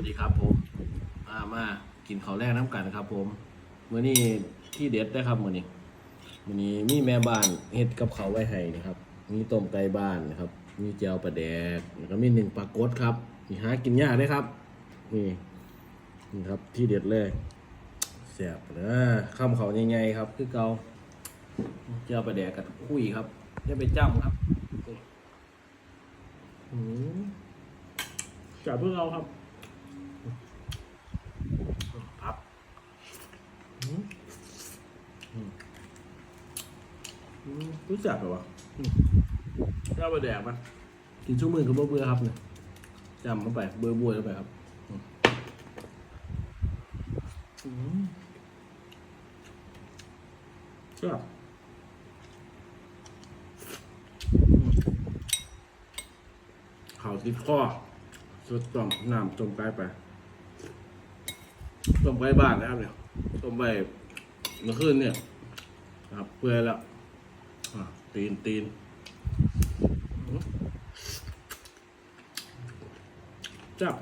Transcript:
วัสดีครับผมมามากินข้าวแรกน้ำกันครับ ผมมื้อนี้ที่เด็ดได้ครับมื้อนี้มื้อนี้มีแม่บ้านเฮ็ดกับข้าวไว้ให้นะครับ มีต้มไก่บ้านนะครับ มีเจียวปลาแดกแล้วก็มีหนึ่งปลากดครับนี่หากินยากเลยครับ นี่นี่ครับที่เด็ดเลยแซ่บเลยข้ามเขาใหญ่ๆครับ คือเกาเจียวปลาแดกกับคุยครับจะไปจ้ำครับจับเพื่อเราครับอืมอืมอืม รู้จักเหรอวะอืมเจ้าไปแดกมันกินชั่วมือกับเบื่อๆครับเนี่ยจำเข้าไปเบื่อบัวเข้าไปครับอืมอืมชอบอืมข่าวติดข้อสดต้มน้ำจมไปไปต้มไก่บ้านนะครับเนี่ยต้มไก่เมื่อคืนเนี่ยนะครับเปื่อยแล้วอะ ตีนตีนจับ